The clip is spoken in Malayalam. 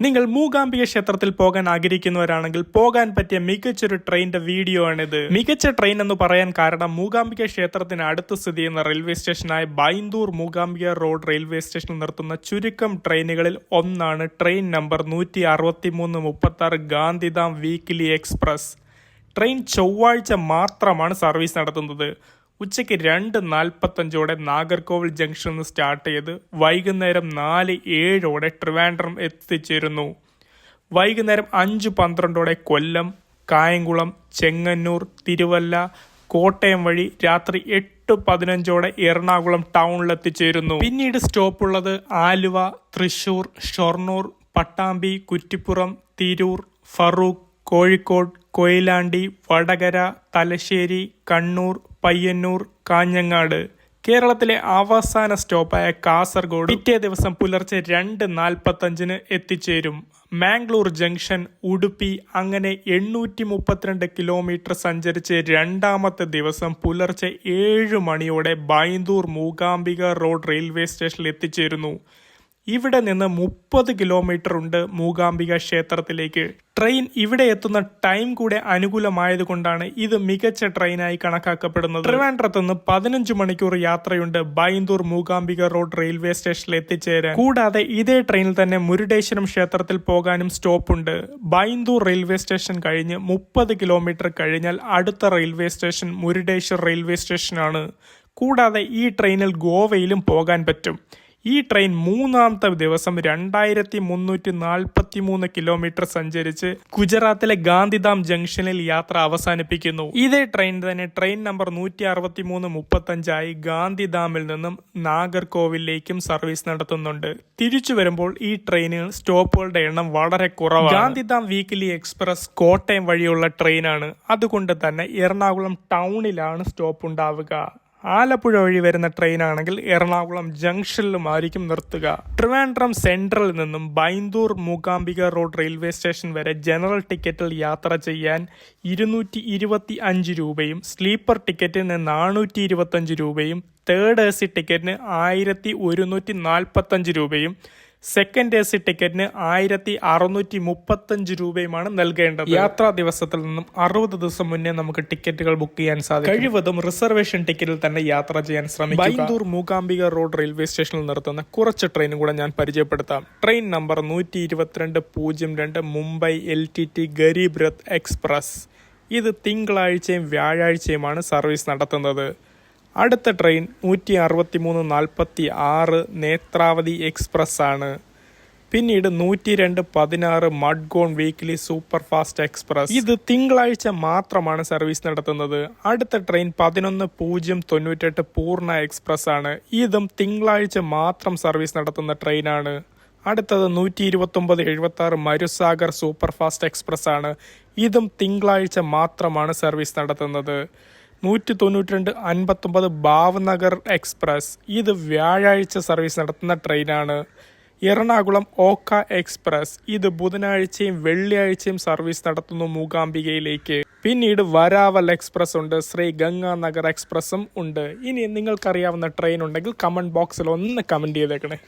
നിങ്ങൾ മൂകാംബിക ക്ഷേത്രത്തിൽ പോകാൻ ആഗ്രഹിക്കുന്നവരാണെങ്കിൽ പോകാൻ പറ്റിയ മികച്ചൊരു ട്രെയിനിന്റെ വീഡിയോ ആണിത്. മികച്ച ട്രെയിൻ എന്ന് പറയാൻ കാരണം മൂകാംബിക ക്ഷേത്രത്തിന് അടുത്ത് സ്ഥിതി ചെയ്യുന്ന റെയിൽവേ സ്റ്റേഷനായ ബൈന്ദൂർ മൂകാംബിക റോഡ് റെയിൽവേ സ്റ്റേഷനിൽ നിർത്തുന്ന ചുരുക്കം ട്രെയിനുകളിൽ ഒന്നാണ് ട്രെയിൻ നമ്പർ നൂറ്റി അറുപത്തി മൂന്ന് മുപ്പത്തി ആറ് ഗാന്ധിധാം വീക്കിലി എക്സ്പ്രസ്. ട്രെയിൻ ചൊവ്വാഴ്ച മാത്രമാണ് സർവീസ് നടത്തുന്നത്. ഉച്ചയ്ക്ക് രണ്ട് നാൽപ്പത്തഞ്ചോടെ നാഗർകോവിൽ ജംഗ്ഷനിൽ നിന്ന് സ്റ്റാർട്ട് ചെയ്ത് വൈകുന്നേരം നാല് ഏഴോടെ ട്രിവാൻഡ്രം എത്തിച്ചേരുന്നു. വൈകുന്നേരം അഞ്ച് പന്ത്രണ്ടോടെ കൊല്ലം കായംകുളം ചെങ്ങന്നൂർ തിരുവല്ല കോട്ടയം വഴി രാത്രി എട്ട് പതിനഞ്ചോടെ എറണാകുളം ടൗണിലെത്തിച്ചേരുന്നു പിന്നീട് സ്റ്റോപ്പുള്ളത് ആലുവ തൃശൂർ ഷൊർണൂർ പട്ടാമ്പി കുറ്റിപ്പുറം തിരൂർ ഫറൂഖ് കോഴിക്കോട് കൊയിലാണ്ടി വടകര തലശ്ശേരി കണ്ണൂർ പയ്യന്നൂർ കാഞ്ഞങ്ങാട്. കേരളത്തിലെ അവസാന സ്റ്റോപ്പായ കാസർഗോഡ് പിറ്റേ ദിവസം പുലർച്ചെ രണ്ട് നാൽപ്പത്തഞ്ചിന് എത്തിച്ചേരും. മാംഗ്ലൂർ ജംഗ്ഷൻ ഉടുപ്പി അങ്ങനെ എണ്ണൂറ്റി മുപ്പത്തിരണ്ട് കിലോമീറ്റർ സഞ്ചരിച്ച് രണ്ടാമത്തെ ദിവസം പുലർച്ചെ ഏഴ് മണിയോടെ ബൈന്ദൂർ മൂകാംബിക റോഡ് റെയിൽവേ സ്റ്റേഷനിൽ എത്തിച്ചേരുന്നു. ഇവിടെ നിന്ന് മുപ്പത് കിലോമീറ്റർ ഉണ്ട് മൂകാംബിക ക്ഷേത്രത്തിലേക്ക്. ട്രെയിൻ ഇവിടെ എത്തുന്ന ടൈം കൂടെ അനുകൂലമായതുകൊണ്ടാണ് ഇത് മികച്ച ട്രെയിനായി കണക്കാക്കപ്പെടുന്നത്. ട്രിവാൻഡ്രത്ത് നിന്ന് പതിനഞ്ച് മണിക്കൂർ യാത്രയുണ്ട് ബൈന്ദൂർ മൂകാംബിക റോഡ് റെയിൽവേ സ്റ്റേഷനിൽ എത്തിച്ചേരാൻ. കൂടാതെ ഇതേ ട്രെയിനിൽ തന്നെ മുരുടേശ്വരം ക്ഷേത്രത്തിൽ പോകാനും സ്റ്റോപ്പ് ഉണ്ട്. ബൈന്ദൂർ റെയിൽവേ സ്റ്റേഷൻ കഴിഞ്ഞ് മുപ്പത് കിലോമീറ്റർ കഴിഞ്ഞാൽ അടുത്ത റെയിൽവേ സ്റ്റേഷൻ മുരുടേശ്വർ റെയിൽവേ സ്റ്റേഷനാണ്. കൂടാതെ ഈ ട്രെയിനിൽ ഗോവയിലും പോകാൻ പറ്റും. ഈ ട്രെയിൻ മൂന്നാമത്തെ ദിവസം രണ്ടായിരത്തി മുന്നൂറ്റി നാൽപ്പത്തി മൂന്ന് കിലോമീറ്റർ സഞ്ചരിച്ച് ഗുജറാത്തിലെ ഗാന്ധിധാം ജംഗ്ഷനിൽ യാത്ര അവസാനിപ്പിക്കുന്നു. ഇതേ ട്രെയിൻ തന്നെ ട്രെയിൻ നമ്പർ നൂറ്റി അറുപത്തി മൂന്ന് മുപ്പത്തഞ്ചായി ഗാന്ധിധാമിൽ നിന്നും നാഗർകോവിലേക്കും സർവീസ് നടത്തുന്നുണ്ട്. തിരിച്ചു വരുമ്പോൾ ഈ ട്രെയിനിൽ സ്റ്റോപ്പുകളുടെ എണ്ണം വളരെ കുറവാണ്. ഗാന്ധിധാം വീക്കിലി എക്സ്പ്രസ് കോട്ടയം വഴിയുള്ള ട്രെയിനാണ്. അതുകൊണ്ട് തന്നെ എറണാകുളം ടൗണിലാണ് സ്റ്റോപ്പ് ഉണ്ടാവുക. ആലപ്പുഴ വഴി വരുന്ന ട്രെയിനാണെങ്കിൽ എറണാകുളം ജംഗ്ഷനിലുമായിരിക്കും നിർത്തുക. ട്രിവാൻഡ്രം സെൻട്രലിൽ നിന്നും Byndoor Mookambika road railway station വരെ ജനറൽ ടിക്കറ്റിൽ യാത്ര ചെയ്യാൻ ഇരുന്നൂറ്റി ഇരുപത്തി അഞ്ച് രൂപയും സ്ലീപ്പർ ടിക്കറ്റിന് നാനൂറ്റി ഇരുപത്തഞ്ച് രൂപയും തേർഡ് എ സി ടിക്കറ്റിന് ആയിരത്തി ഒരുന്നൂറ്റി നാൽപ്പത്തഞ്ച് രൂപയും സെക്കൻഡ് എ സി ടിക്കറ്റിന് ആയിരത്തി അറുന്നൂറ്റി മുപ്പത്തഞ്ച് രൂപയുമാണ് നൽകേണ്ടത്. യാത്രാ ദിവസത്തിൽ നിന്നും അറുപത് ദിവസം മുന്നേ നമുക്ക് ടിക്കറ്റുകൾ ബുക്ക് ചെയ്യാൻ സാധിക്കും. കഴിവതും റിസർവേഷൻ ടിക്കറ്റിൽ തന്നെ യാത്ര ചെയ്യാൻ ശ്രമിക്കും ബൈന്ദൂർ മൂകാംബിക റോഡ് റെയിൽവേ സ്റ്റേഷനിൽ നിർത്തുന്ന കുറച്ച് ട്രെയിനും കൂടെ ഞാൻ പരിചയപ്പെടുത്താം. ട്രെയിൻ നമ്പർ നൂറ്റി ഇരുപത്തിരണ്ട് പൂജ്യം രണ്ട് Mumbai L T T Garib Rath express. ഇത് തിങ്കളാഴ്ചയും വ്യാഴാഴ്ചയുമാണ് സർവീസ് നടത്തുന്നത്. അടുത്ത ട്രെയിൻ നൂറ്റി അറുപത്തി മൂന്ന് നാൽപ്പത്തി ആറ് നേത്രാവതി എക്സ്പ്രസ് ആണ് പിന്നീട് നൂറ്റി രണ്ട് പതിനാറ് Madgaon weekly super fast express. ഇത് തിങ്കളാഴ്ച മാത്രമാണ് സർവീസ് നടത്തുന്നത്. അടുത്ത ട്രെയിൻ പതിനൊന്ന് പൂജ്യം തൊണ്ണൂറ്റെട്ട് പൂർണ എക്സ്പ്രസ് ആണ് ഇതും തിങ്കളാഴ്ച മാത്രം സർവീസ് നടത്തുന്ന ട്രെയിനാണ്. അടുത്തത് നൂറ്റി ഇരുപത്തി ഒമ്പത് എഴുപത്തി ആറ് മരുസാഗർ സൂപ്പർ ഫാസ്റ്റ് എക്സ്പ്രസ് ആണ് ഇതും തിങ്കളാഴ്ച മാത്രമാണ് സർവീസ് നടത്തുന്നത്. നൂറ്റി തൊണ്ണൂറ്റി രണ്ട് അൻപത്തൊമ്പത് ഭാവ്നഗർ എക്സ്പ്രസ്. ഇത് വ്യാഴാഴ്ച സർവീസ് നടത്തുന്ന ട്രെയിനാണ്. എറണാകുളം ഓക്ക എക്സ്പ്രസ്. ഇത് ബുധനാഴ്ചയും വെള്ളിയാഴ്ചയും സർവീസ് നടത്തുന്നു മൂകാംബികയിലേക്ക്. പിന്നീട് വരാവൽ എക്സ്പ്രസ് ഉണ്ട് ശ്രീ ഗംഗാനഗർ എക്സ്പ്രസും ഉണ്ട്. ഇനി നിങ്ങൾക്കറിയാവുന്ന ട്രെയിൻ ഉണ്ടെങ്കിൽ കമന്റ് ബോക്സിൽ ഒന്ന് കമന്റ് ചെയ്തേക്കണേ.